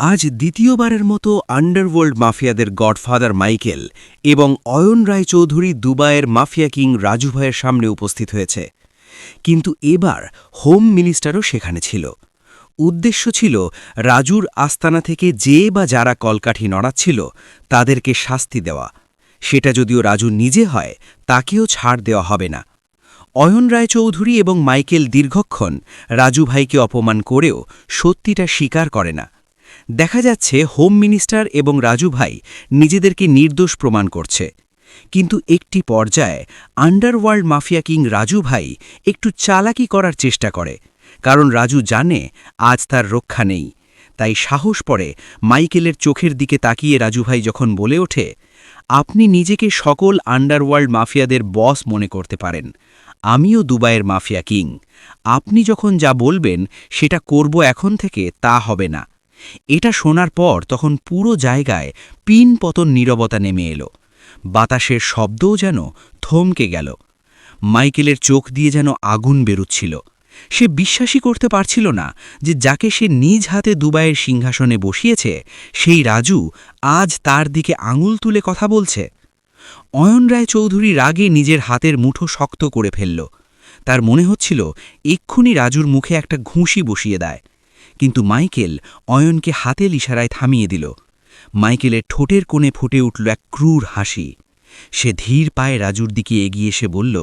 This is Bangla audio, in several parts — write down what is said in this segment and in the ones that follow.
আজ দ্বিতীয়বারের মতো আন্ডারওয়ার্ল্ড মাফিয়াদের গডফাদার মাইকেল এবং অয়ন রায় চৌধুরী দুবাইয়ের মাফিয়া কিং রাজু ভাইয়ের সামনে উপস্থিত হয়েছে। কিন্তু এবার হোম মিনিস্টারও সেখানে ছিল। উদ্দেশ্য ছিল রাজুর আস্তানা থেকে যে বা যারা কলকাঠি নড়াচ্ছিল তাদেরকে শাস্তি দেওয়া। সেটা যদিও রাজু নিজে হয়, তাকেও ছাড় দেওয়া হবে না। অয়ন রায় চৌধুরী এবং মাইকেল দীর্ঘক্ষণ রাজু ভাইকে অপমান করেও সত্যিটা স্বীকার করে না। দেখা যাচ্ছে হোম মিনিস্টার এবং রাজু ভাই নিজেদেরকে নির্দোষ প্রমাণ করছে। কিন্তু একটি পর্যায়ে আন্ডারওয়ার্ল্ড মাফিয়া কিং রাজু ভাই একটু চালাকি করার চেষ্টা করে, কারণ রাজু জানে আজ তার রক্ষা নেই। তাই সাহস পরে মাইকেলের চোখের দিকে তাকিয়ে রাজু ভাই যখন বলে ওঠে, আপনি নিজেকে সকল আন্ডারওয়ার্ল্ড মাফিয়াদের বস মনে করতে পারেন। আমিও দুবাইয়ের মাফিয়া কিং। আপনি যখন যা বলবেন সেটা করব এখন থেকে তা হবে না। এটা শোনার পর তখন পুরো জায়গায় পিন পতন নীরবতা নেমে এলো। বাতাসের শব্দও যেন থমকে গেল। মাইকেলের চোখ দিয়ে যেন আগুন বেরুচ্ছিল। সে বিশ্বাসই করতে পারছিল না যে যাকে সে নিজ হাতে দুবাইয়ের সিংহাসনে বসিয়েছে, সেই রাজু আজ তার দিকে আঙুল তুলে কথা বলছে। অয়ন রায় চৌধুরী রাগে নিজের হাতের মুঠো শক্ত করে ফেলল। তার মনে হচ্ছিল, এক্ষুনি রাজুর মুখে একটা ঘুষি বসিয়ে দেয়। কিন্তু মাইকেল অয়নকে হাতেল ইশারায় থামিয়ে দিল। মাইকেলের ঠোঁটের কোণে ফুটে উঠল এক ক্রূর হাসি। সে ধীর পায়ে রাজুর দিকে এগিয়ে এসে বলল,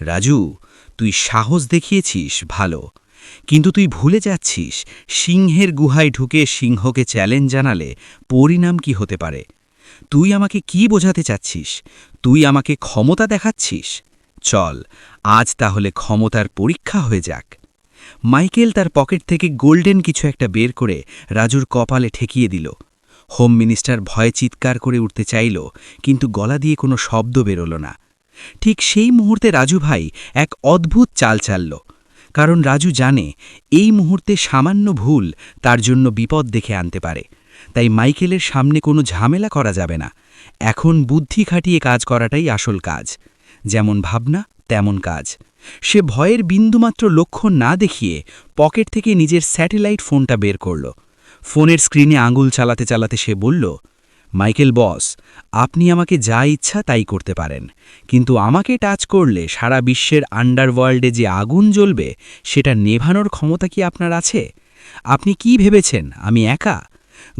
রাজু, তুই সাহস দেখিয়েছিস ভালো, কিন্তু তুই ভুলে যাচ্ছিস, সিংহের গুহায় ঢুকে সিংহকে চ্যালেঞ্জ জানালে পরিণাম কি হতে পারে? তুই আমাকে কি বোঝাতে চাচ্ছিস? তুই আমাকে ক্ষমতা দেখাচ্ছিস? চল, আজ তাহলে ক্ষমতার পরীক্ষা হয়ে যাক। মাইকেল তার পকেট থেকে গোল্ডেন কিছু একটা বের করে রাজুর কপালে ঠেকিয়ে দিল। হোম মিনিস্টার ভয়ে চিৎকার করে উঠতে চাইল, কিন্তু গলা দিয়ে কোনো শব্দ বেরোল না। ঠিক সেই মুহূর্তে রাজু ভাই এক অদ্ভুত চাল চালল কারণ রাজু জানে এই মুহূর্তে সামান্য ভুল তার জন্য বিপদ দেখে আনতে পারে। তাই মাইকেলের সামনে কোনো ঝামেলা করা যাবে না। এখন বুদ্ধি খাটিয়ে কাজ করাটাই আসল কাজ। যেমন ভাবনা, তেমন কাজ। সে ভয়ের বিন্দুমাত্র লক্ষ্য না দেখিয়ে পকেট থেকে নিজের স্যাটেলাইট ফোনটা বের করল। ফোনের স্ক্রিনে আঙুল চালাতে চালাতে সে বলল, মাইকেল বস, আপনি আমাকে যা ইচ্ছা তাই করতে পারেন, কিন্তু আমাকে টাচ করলে সারা বিশ্বের আন্ডারওয়ার্ল্ডে যে আগুন জ্বলবে সেটা নেভানোর ক্ষমতা কি আপনার আছে? আপনি কি ভেবেছেন, আমি একা?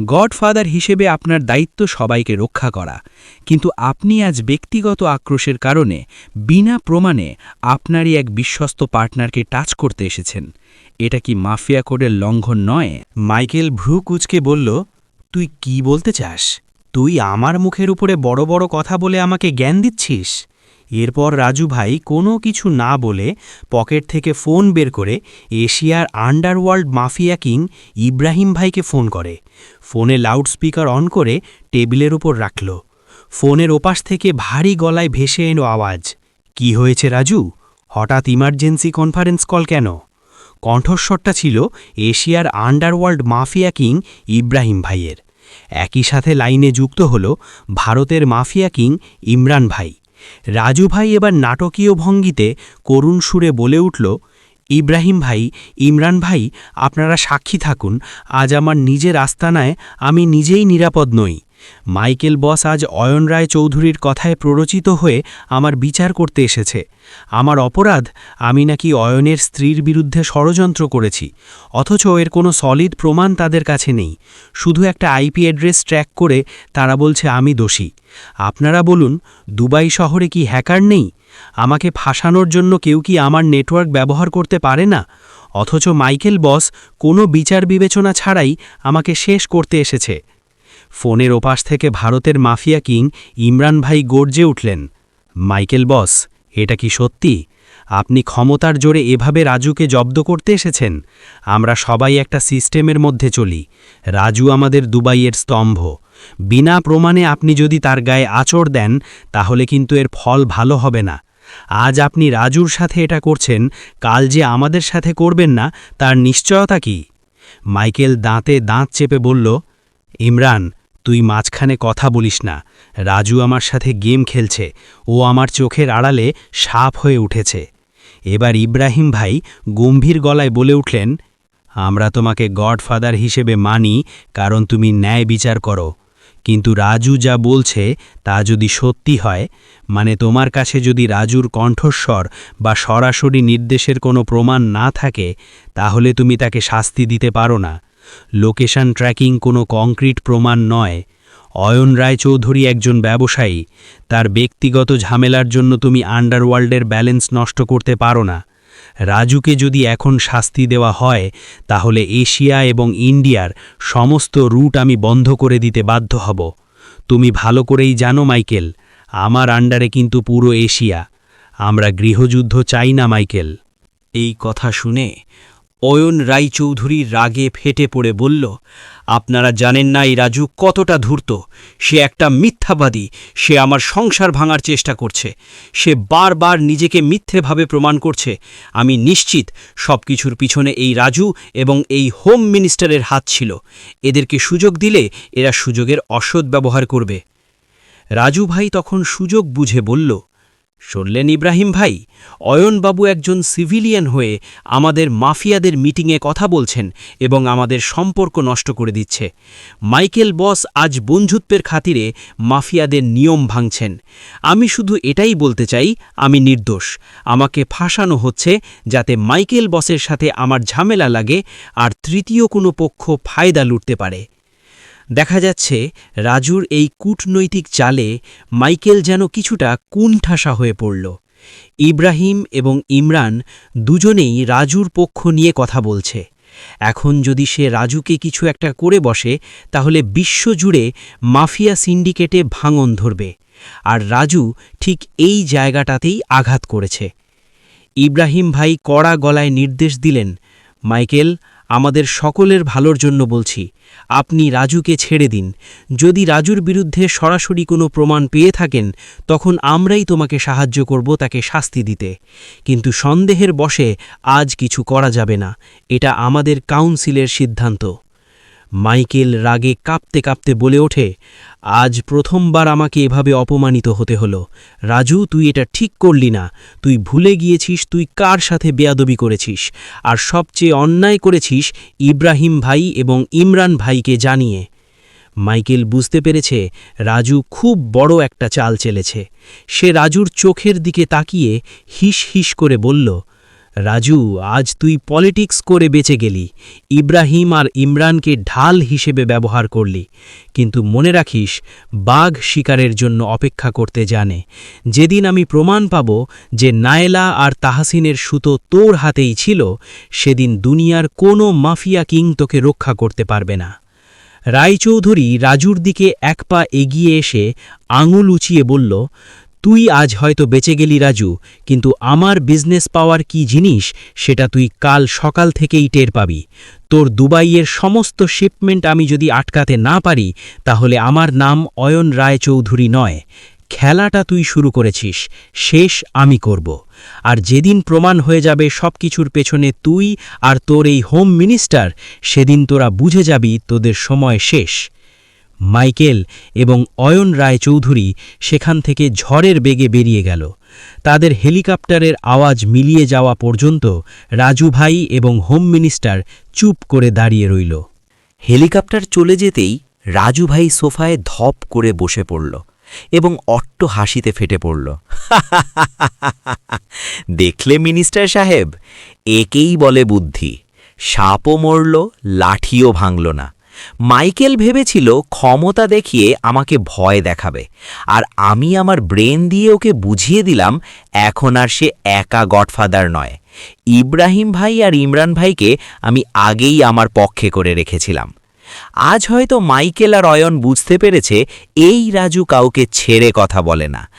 গডফাদার হিসেবে আপনার দায়িত্ব সবাইকে রক্ষা করা। কিন্তু আপনি আজ ব্যক্তিগত আক্রোশের কারণে, বিনা প্রমাণে আপনারই এক বিশ্বস্ত পার্টনারকে টাচ করতে এসেছেন। এটা কি মাফিয়া কোডের লঙ্ঘন নয়? মাইকেল ভ্রু কুচকে বলল, তুই কি বলতে চাস? তুই আমার মুখের উপরে বড় বড় কথা বলে আমাকে জ্ঞান দিচ্ছিস? এরপর রাজু ভাই কোনো কিছু না বলে পকেট থেকে ফোন বের করে এশিয়ার আন্ডারওয়ার্ল্ড মাফিয়া কিং ইব্রাহিম ভাইকে ফোন করে। ফোনে লাউডস্পিকার অন করে টেবিলের উপর রাখল। ফোনের ওপাশ থেকে ভারী গলায় ভেসে এলো আওয়াজ। কি হয়েছে রাজু? হঠাৎ ইমার্জেন্সি কনফারেন্স কল কেন? কণ্ঠস্বরটা ছিল এশিয়ার আন্ডারওয়ার্ল্ড মাফিয়া কিং ইব্রাহিম ভাইয়ের। একই সাথে লাইনে যুক্ত হল ভারতের মাফিয়া কিং ইমরান ভাই। রাজু ভাই এবার নাটকীয় ভঙ্গিতে করুণ সুরে বলে উঠল, ইব্রাহিম ভাই, ইমরান ভাই, আপনারা সাক্ষী থাকুন। আজ আমার নিজের আস্তানায় আমি নিজেই নিরাপদ নই। মাইকেল বস আজ অয়ন রায় চৌধুরীর কথায় প্ররোচিত হয়ে আমার বিচার করতে এসেছে। আমার অপরাধ, আমি নাকি অয়নের স্ত্রীর বিরুদ্ধে ষড়যন্ত্র করেছি, অথচ এর কোনো সলিড প্রমাণ তাদের কাছে নেই। শুধু একটা আইপি অ্যাড্রেস ট্র্যাক করে তারা বলছে আমি দোষী। আপনারা বলুন, দুবাই শহরে কি হ্যাকার নেই? আমাকে ফাঁসানোর জন্য কেউ কি আমার নেটওয়ার্ক ব্যবহার করতে পারে না? অথচ মাইকেল বস কোনো বিচার বিবেচনা ছাড়াই আমাকে শেষ করতে এসেছে। ফোনের ওপাশ থেকে ভারতের মাফিয়া কিং ইমরান ভাই গর্জে উঠলেন, মাইকেল বস, এটা কি সত্যি? আপনি ক্ষমতার জোরে এভাবে রাজুকে জব্দ করতে এসেছেন? আমরা সবাই একটা সিস্টেমের মধ্যে চলি। রাজু আমাদের দুবাইয়ের স্তম্ভ। বিনা প্রমাণে আপনি যদি তার গায়ে আচর দেন, তাহলে কিন্তু এর ফল ভালো হবে না। আজ আপনি রাজুর সাথে এটা করছেন, কাল যে আমাদের সাথে করবেন না, তার নিশ্চয়তা কি? মাইকেল দাঁতে দাঁত চেপে বলল, ইমরান তুই মাঝখানে কথা বলিস না। রাজু আমার সাথে গেম খেলছে। ও আমার চোখের আড়ালে সাপ হয়ে উঠেছে। এবার ইব্রাহিম ভাই গম্ভীর গলায় বলে উঠলেন, আমরা তোমাকে গডফাদার হিসেবে মানি, কারণ তুমি ন্যায় বিচার করো। কিন্তু রাজু যা বলছে তা যদি সত্যি হয় মানে তোমার কাছে যদি রাজুর কণ্ঠস্বর বা সরাসরি নির্দেশের কোনো প্রমাণ না থাকে, তাহলে তুমি তাকে শাস্তি দিতে পারো না। লোকেশন ট্র্যাকিং কোনো কংক্রিট প্রমাণ নয়। অয়ন রায়চৌধুরী একজন ব্যবসায়ী। তার ব্যক্তিগত ঝামেলার জন্য তুমি আন্ডারওয়ার্ল্ডের ব্যালেন্স নষ্ট করতে পারো না। রাজুকে যদি এখন শাস্তি দেওয়া হয়, তাহলে এশিয়া এবং ইন্ডিয়ার সমস্ত রুট আমি বন্ধ করে দিতে বাধ্য হব। তুমি ভালো করেই জানো, মাইকেল, আমার আন্ডারে কিন্তু পুরো এশিয়া। আমরা গৃহযুদ্ধ চাই না, মাইকেল। এই কথা শুনে অয়ন রায়চৌধুরী রাগে ফেটে পড়ে বলল, আপনারা জানেন না এই রাজু কতটা ধূর্ত। সে একটা মিথ্যাবাদী। সে আমার সংসার ভাঙার চেষ্টা করছে। সে বারবার নিজেকে মিথ্যেভাবে প্রমাণ করছে। আমি নিশ্চিত সব কিছুর পিছনে এই রাজু এবং এই হোম মিনিস্টারের হাত ছিল। এদেরকে সুযোগ দিলে এরা সুযোগের অসৎ ব্যবহার করবে। রাজু ভাই তখন সুযোগ বুঝে বলল শুনলেন ইব্রাহিম ভাই অয়নবাবু একজন সিভিলিয়ান হয়ে আমাদের মাফিয়াদের মিটিংয়ে কথা বলছেন এবং আমাদের সম্পর্ক নষ্ট করে দিচ্ছে। মাইকেল বস আজ বন্ধুত্বের খাতিরে মাফিয়াদের নিয়ম ভাঙছেন। আমি শুধু এটাই বলতে চাই, আমি নির্দোষ। আমাকে ফাঁসানো হচ্ছে যাতে মাইকেল বসের সাথে আমার ঝামেলা লাগে আর তৃতীয় কোনো পক্ষ ফায়দা লুটতে পারে। দেখা যাচ্ছে রাজুর এই কূটনৈতিক চালে মাইকেল যেন কিছুটা কুণ্ঠাসা হয়ে পড়ল। ইব্রাহিম এবং ইমরান দুজনেই রাজুর পক্ষ নিয়ে কথা বলছে। এখন যদি সে রাজুকে কিছু একটা করে বসে, তাহলে বিশ্বজুড়ে মাফিয়া সিন্ডিকেটে ভাঙন ধরবে। আর রাজু ঠিক এই জায়গাটাতেই আঘাত করেছে। ইব্রাহিম ভাই কড়া গলায় নির্দেশ দিলেন, মাইকেল আমাদের সকলের ভালোর জন্য বলছি, আপনি রাজুকে ছেড়ে দিন। যদি রাজুর বিরুদ্ধে সরাসরি কোনো প্রমাণ পেয়ে থাকেন, তখন আমরাই তোমাকে সাহায্য করব তাকে শাস্তি দিতে। কিন্তু সন্দেহের বসে আজ কিছু করা যাবে না। এটা আমাদের কাউন্সিলের সিদ্ধান্ত। মাইকেল রাগে কাঁপতে কাঁপতে বলে ওঠে, আজ প্রথমবার আমাকে এভাবে অপমানিত হতে হলো। রাজু, তুই এটা ঠিক করলি না। তুই ভুলে গিয়েছিস তুই কার সাথে বেয়াদবি করেছিস। আর সবচেয়ে অন্যায় করেছিস ইব্রাহিম ভাই এবং ইমরান ভাইকে জানিয়ে। মাইকেল বুঝতে পেরেছে রাজু খুব বড় একটা চাল চেলেছে। সে রাজুর চোখের দিকে তাকিয়ে হিস হিস করে বলল রাজু, আজ তুই পলিটিক্স করে বেঁচে গেলি। ইব্রাহিম আর ইমরানকে ঢাল হিসেবে ব্যবহার করলি। কিন্তু মনে রাখিস, বাঘ শিকারের জন্য অপেক্ষা করতে জানে। যেদিন আমি প্রমাণ পাব যে নায়লা আর তাহাসিনের সুতো তোর হাতেই ছিল, সেদিন দুনিয়ার কোনো মাফিয়া কিং তোকে রক্ষা করতে পারবে না। রায়চৌধুরী রাজুর দিকে এক পা এগিয়ে এসে আঙুল উঁচিয়ে বলল তুই আজ হয়তো বেঁচে গেলি রাজু, কিন্তু আমার বিজনেস পাওয়ার কি জিনিস, সেটা তুই কাল সকাল থেকেই টের পাবি। তোর দুবাইয়ের সমস্ত শিপমেন্ট আমি যদি আটকাতে না পারি, তাহলে আমার নাম অয়ন রায় চৌধুরী নয়। খেলাটা তুই শুরু করেছিস, শেষ আমি করব। আর যেদিন প্রমাণ হয়ে যাবে সব কিছুর পেছনে তুই আর তোর এই হোম মিনিস্টার সেদিন তোরা বুঝে যাবি তোদের সময় শেষ। মাইকেল এবং অয়ন রায় চৌধুরী সেখান থেকে ঝড়ের বেগে বেরিয়ে গেল। তাদের হেলিকপ্টারের আওয়াজ মিলিয়ে যাওয়া পর্যন্ত রাজু ভাই এবং হোম মিনিস্টার চুপ করে দাঁড়িয়ে রইল। হেলিকপ্টার চলে যেতেই রাজু ভাই সোফায় ধপ করে বসে পড়ল এবং অট্ট হাসিতে ফেটে পড়ল। দেখলে মিনিস্টার সাহেব? একেই বলে বুদ্ধি। সাপও মরল, লাঠিও ভাঙল না। মাইকেল ভেবেছিল ক্ষমতা দেখিয়ে আমাকে ভয় দেখাবে, আর আমি আমার ব্রেন দিয়ে ওকে বুঝিয়ে দিলাম, এখন আর সে একা গডফাদার নয়। ইব্রাহিম ভাই আর ইমরান ভাইকে আমি আগেই আমার পক্ষে করে রেখেছিলাম। আজ হয়তো মাইকেল আর অয়ন বুঝতে পেরেছে, এই রাজু কাউকে ছেড়ে কথা বলে না।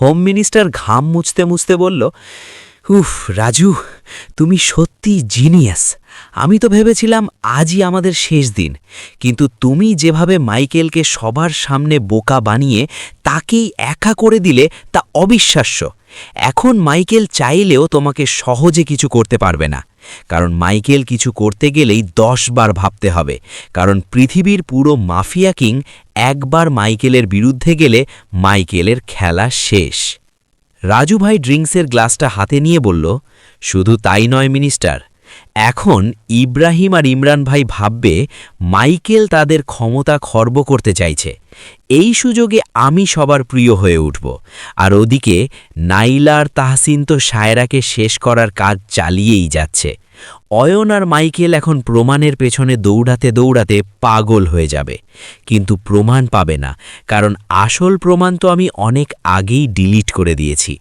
হোম মিনিস্টার ঘাম মুছতে মুছতে বলল, উফ, রাজু তুমি সত্যি জিনিয়াস আমি তো ভেবেছিলাম আজই আমাদের শেষ দিন, কিন্তু তুমি যেভাবে মাইকেলকে সবার সামনে বোকা বানিয়ে তাকেই একা করে দিলে তা অবিশ্বাস্য। এখন মাইকেল চাইলেও তোমাকে সহজে কিছু করতে পারবে না, কারণ মাইকেল কিছু করতে গেলেই দশ বার ভাবতে হবে, কারণ পৃথিবীর পুরো মাফিয়া কিং একবার মাইকেলের বিরুদ্ধে গেলে মাইকেলের খেলা শেষ। রাজু ভাই ড্রিঙ্কসের গ্লাসটা হাতে নিয়ে বলল শুধু তাই নয়, মিনিস্টার। এখন ইব্রাহিম আর ইমরান ভাই ভাববে মাইকেল তাদের ক্ষমতা খর্ব করতে চাইছে। এই সুযোগে আমি সবার প্রিয় হয়ে উঠব। আর ওদিকে নাইলা আর তাহসিন তো সায়রাকে শেষ করার কাজ চালিয়েই যাচ্ছে। অয়ন আর মাইকেল এখন প্রমাণের পেছনে দৌড়াতে দৌড়াতে পাগল হয়ে যাবে। কিন্তু প্রমাণ পাবে না, কারণ আসল প্রমাণ তো আমি অনেক আগেই ডিলিট করে দিয়েছি।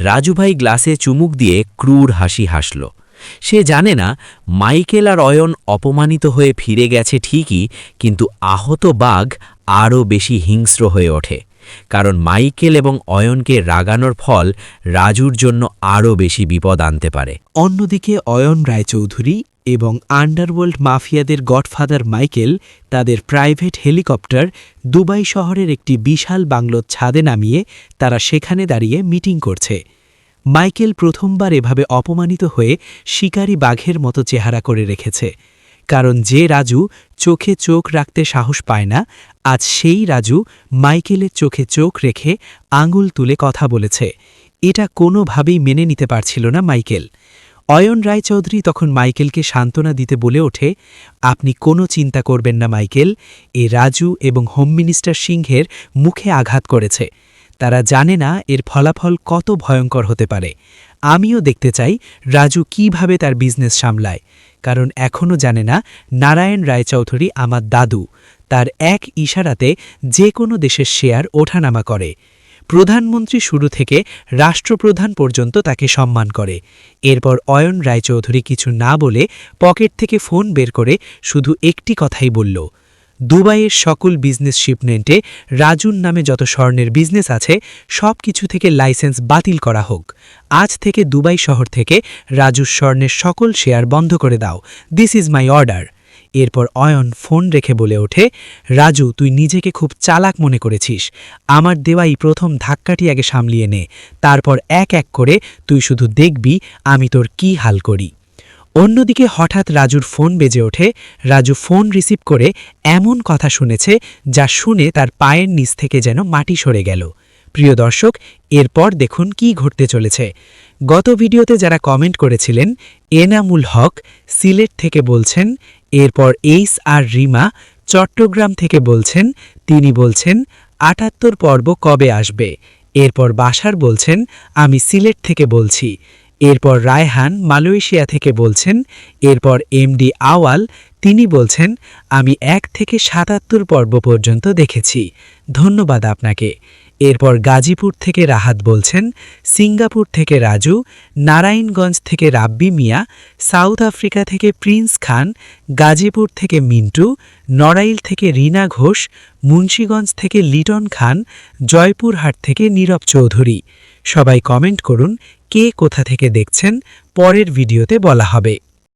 রাজুভাই গ্লাসে চুমুক দিয়ে ক্রূর হাসি হাসল। সে জানে না, মাইকেল আর অয়ন অপমানিত হয়ে ফিরে গেছে ঠিকই, কিন্তু আহত বাঘ আরও বেশি হিংস্র হয়ে ওঠে। কারণ মাইকেল এবং অয়নকে রাগানোর ফল রাজুর জন্য আরও বেশি বিপদ আনতে পারে। অন্যদিকে অয়ন রায়চৌধুরী এবং আন্ডারওয়ার্ল্ড মাফিয়াদের গডফাদার মাইকেল তাদের প্রাইভেট হেলিকপ্টার দুবাই শহরের একটি বিশাল বাংলোর ছাদে নামিয়ে তারা সেখানে দাঁড়িয়ে মিটিং করছে। মাইকেল প্রথমবার এভাবে অপমানিত হয়ে শিকারী বাঘের মতো চেহারা করে রেখেছে। কারণ যে রাজু চোখে চোখ রাখতে সাহস পায় না, আজ সেই রাজু মাইকেলের চোখে চোখ রেখে আঙুল তুলে কথা বলেছে। এটা কোনোভাবেই মেনে নিতে পারছিল না মাইকেল। অয়ন রায়চৌধুরী তখন মাইকেলকে সান্ত্বনা দিতে বলে ওঠে, আপনি কোনো চিন্তা করবেন না মাইকেল, এ রাজু এবং হোম মিনিস্টার সিংহের মুখে আঘাত করেছে। তারা জানে না এর ফলাফল কত ভয়ঙ্কর হতে পারে। আমিও দেখতে চাই রাজু কীভাবে তার বিজনেস সামলায়। কারণ এখনও জানে না নারায়ণ রায়চৌধুরী আমার দাদু। তার এক ইশারাতে যে কোনো দেশের শেয়ার ওঠানামা করে। প্রধানমন্ত্রী শুরু থেকে রাষ্ট্রপ্রধান পর্যন্ত তাকে সম্মান করে। এরপর অয়ন রায়চৌধুরী কিছু না বলে পকেট থেকে ফোন বের করে শুধু একটি কথাই বলল, দুবাইয়ের সকল বিজনেস শিপমেন্টে রাজুর নামে যত স্বর্ণের বিজনেস আছে, সব কিছু থেকে লাইসেন্স বাতিল করা হোক। আজ থেকে দুবাই শহর থেকে রাজুর স্বর্ণের সকল শেয়ার বন্ধ করে দাও। This is my order. এরপর অয়ন ফোন রেখে বলে ওঠে, রাজু, তুই নিজেকে খুব চালাক মনে করেছিস। আমার দেওয়াই প্রথম ধাক্কাটি আগে সামলিয়ে নে। তারপর এক এক করে তুই শুধু দেখবি আমি তোর কি হাল করি। অন্যদিকে হঠাৎ রাজুর ফোন বেজে ওঠে। রাজু ফোন রিসিভ করে এমন কথা শুনেছে যা শুনে তার পায়ের নিচ থেকে যেন মাটি সরে গেল। প্রিয় দর্শক, এরপর দেখুন কি ঘটতে চলেছে। গত ভিডিওতে যারা কমেন্ট করেছিলেন, এনামুল হক সিলেট থেকে বলছেন এরপর এইস আর রিমা চট্টগ্রাম থেকে বলছেন, তিনি বলছেন, আটাত্তর পর্ব কবে আসবে? এরপর বাসার বলছেন, আমি সিলেট থেকে বলছি। এরপর রায়হান মালয়েশিয়া থেকে বলছেন, এরপর এমডি আওয়াল তিনি বলছেন, আমি এক থেকে সাতাত্তর পর্ব পর্যন্ত দেখেছি। ধন্যবাদ আপনাকে। এরপর গাজীপুর থেকে রাহাত বলছেন, সিঙ্গাপুর থেকে রাজু, নারায়ণগঞ্জ থেকে রাব্বি মিয়া, সাউথ আফ্রিকা থেকে প্রিন্স খান, গাজীপুর থেকে মিন্টু, নড়াইল থেকে রিনা ঘোষ, মুন্সীগঞ্জ থেকে লিটন খান, জয়পুরহাট থেকে নীরব চৌধুরী। সবাই কমেন্ট করুন কে কোথা থেকে দেখছেন পরের ভিডিওতে বলা হবে।